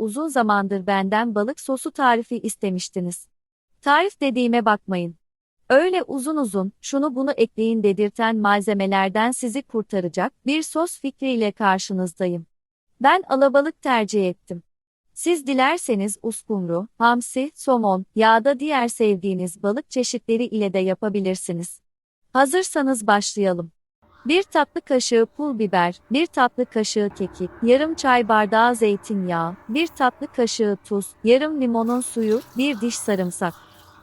uzun zamandır benden balık sosu tarifi istemiştiniz. Tarif dediğime bakmayın. Öyle uzun uzun, şunu bunu ekleyin dedirten malzemelerden sizi kurtaracak bir sos fikriyle karşınızdayım. Ben alabalık tercih ettim. Siz dilerseniz uskumru, hamsi, somon, yağda diğer sevdiğiniz balık çeşitleri ile de yapabilirsiniz. Hazırsanız başlayalım. 1 tatlı kaşığı pul biber, 1 tatlı kaşığı kekik, yarım çay bardağı zeytinyağı, 1 tatlı kaşığı tuz, yarım limonun suyu, 1 diş sarımsak.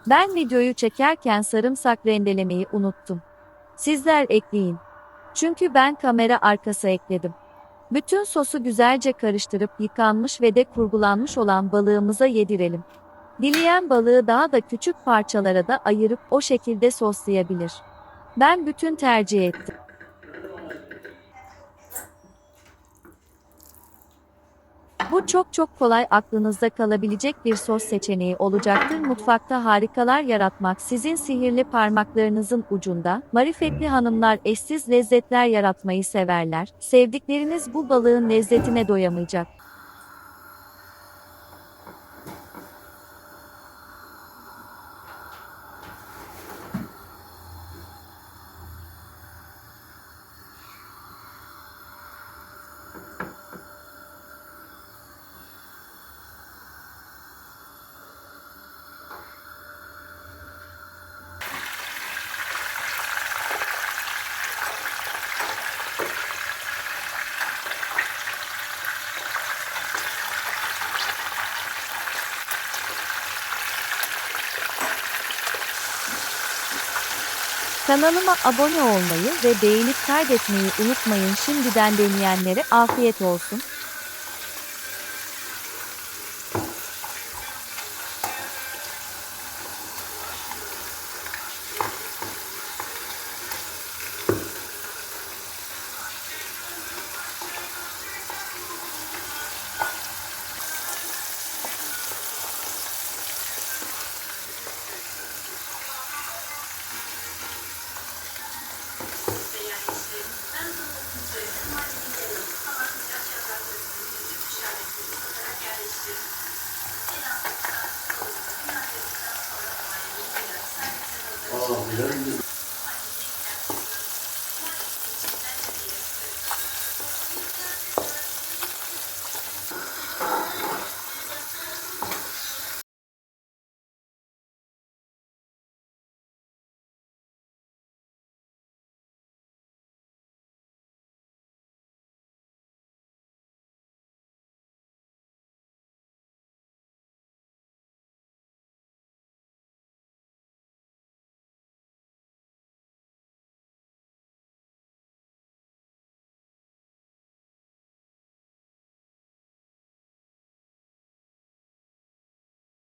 Ben videoyu çekerken sarımsak rendelemeyi unuttum. Sizler ekleyin. Çünkü ben kamera arkası ekledim. Bütün sosu güzelce karıştırıp yıkanmış ve de kurgulanmış olan balığımıza yedirelim. Dileyen balığı daha da küçük parçalara da ayırıp o şekilde soslayabilir. Ben bütün tercih ettim. Bu çok çok kolay aklınızda kalabilecek bir sos seçeneği olacaktır. Mutfakta harikalar yaratmak sizin sihirli parmaklarınızın ucunda. Marifetli hanımlar eşsiz lezzetler yaratmayı severler. Sevdikleriniz bu balığın lezzetine doyamayacak. Kanalıma abone olmayı ve beğenip kaydetmeyi unutmayın. Şimdiden deneyenlere afiyet olsun. 啊，没人。